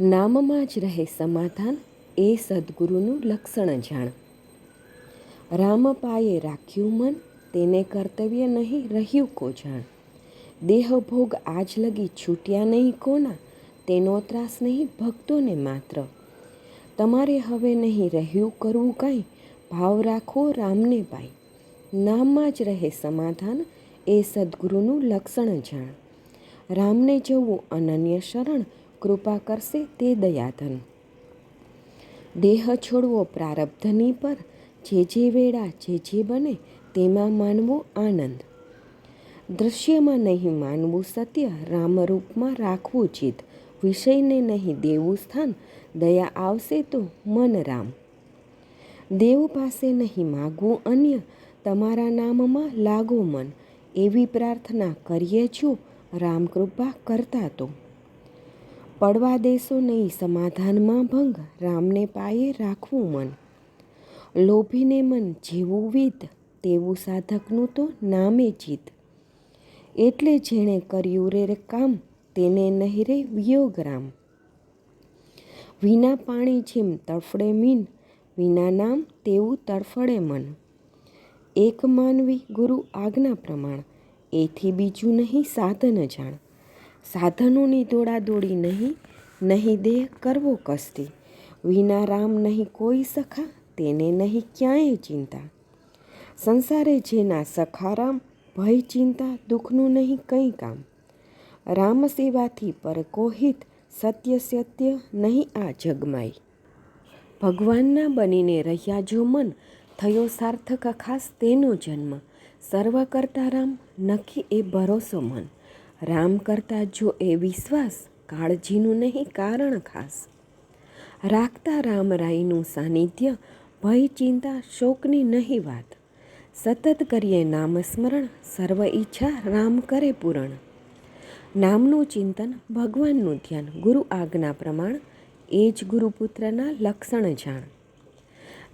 નામમાં જ રહે સમાધાન એ સદગુરુનું લક્ષણ જાણ. રામપાએ રાખ્યું મન, તેને કર્તવ્ય નહીં રહ્યું કો જાણ. દેહભોગ આજ લગી છૂટ્યા નહીં કોના, તેનો ત્રાસ નહીં ભક્તોને માત્ર. તમારે હવે નહીં રહ્યું કરવું કાંઈ, ભાવ રાખો રામને પાઈ નામમાં જ રહે સમાધાન એ સદગુરુનું લક્ષણ જાણ. રામને જવું અનન્ય શરણ કૃપા કરશે તે દયાધન. દેહ છોડવો પ્રારબ્ધની પર જે જે વેળા જે જે બને તેમાં માનવો આનંદ. દૃશ્યમાં નહીં માનવું સત્ય, રામરૂપમાં રાખવું ચિત વિષયને નહીં દેવું સ્થાન, દયા આવશે તો મન રામ. દેવ પાસે નહીં માગવું અન્ય, તમારા નામમાં લાગો મન. એવી પ્રાર્થના કરીએ છો, રામકૃપા કરતા તો. પડવા દેશો નહીં, સમાધાનમાં ભંગ. રામને પાયે રાખવું મન. લોભીને મન જેવું વિધ તેવું સાધકનું તો નામે જીત. એટલે જેણે કર્યું રે કામ, તેને નહીં રે વિયોગ રામ. વિના પાણી જેમ તડફડે મીન, વિના નામ તેવું તડફડે મન. એક માનવી ગુરુ આજ્ઞા પ્રમાણ, એથી બીજું નહીં સાધન જાણ. સાધનોની દોડાદોડી નહીં નહીં દેહ કરવો કસ્તી વિના રામ નહીં કોઈ સખા, તેને નહીં ક્યાંય ચિંતા. સંસારે જેના સખારામ ભય, ચિંતા, દુઃખનું નહીં કંઈ કામ. રામ સેવાથી પર કોહિત સત્ય સત્ય નહીં આ જગમાય. ભગવાનના બનીને રહ્યા જો મન, થયો સાર્થક, ખાસ તેનો જન્મ. સર્વ કરતા રામ, નખી એ ભરોસો મન. રામ કરતાં જો એ વિશ્વાસ કાળજીનું નહીં કારણ ખાસ. રાખતા રામરાયનું સાનિધ્ય, ભય, ચિંતા, શોકની નહીં વાત. સતત કરીએ નામસ્મરણ સર્વ ઈચ્છા રામ કરે પૂરણ. નામનું ચિંતન, ભગવાનનું ધ્યાન, ગુરુ આજ્ઞા પ્રમાણ, એ જ ગુરુપુત્રના લક્ષણ જાણ.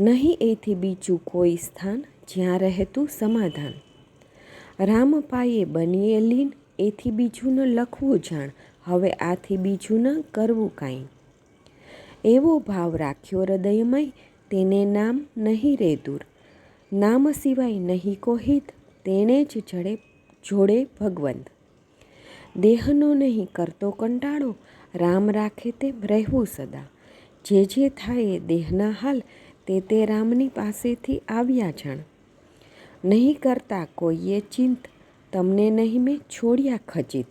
નહીં એથી બીજું કોઈ સ્થાન જ્યાં રહેતું સમાધાન. રામ પાયે બનીએ લીન એથી બીજું ન લખવું જાણ, હવે આથી બીજું ન કરવું કાંઈ. એવો ભાવ રાખ્યો હૃદયમય, તેને નામ નહીં રે દૂર. નામ સિવાય નહીં કોહિત, તેણે જ જડે, જોડે ભગવંત. દેહનો નહીં કરતો કંટાળો, રામ રાખે તે રહેવું સદા. જે જે થાય દેહના હાલ, તે તે રામની પાસેથી આવ્યા જાણ. નહીં કરતા કોઈએ ચિંત તમને નહીં, મેં છોડ્યા ખચિત.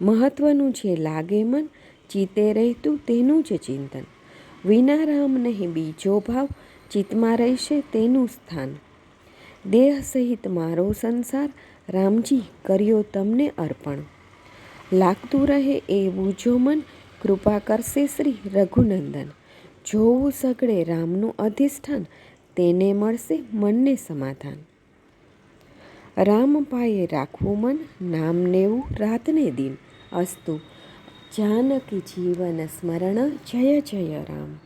મહત્વનું છે લાગે મન, ચિતે રહેતું તેનું જ ચિંતન. વિના રામ નહીં, બીજો ભાવ ચિત્તમાં રહેશે તેનું સ્થાન. દેહ સહિત મારો સંસાર, રામજી, કર્યો તમને અર્પણ. લાગતું રહે એવું જો મન, કૃપા કરશે શ્રી રઘુનંદન. જોવું સગળે રામનું અધિષ્ઠાન, તેને મળશે મનને સમાધાન. રામ પાયે રાખવું મન નામ નેવું રાતને દિન અસ્તુ. જાનકી જીવન સ્મરણ જય જય રામ.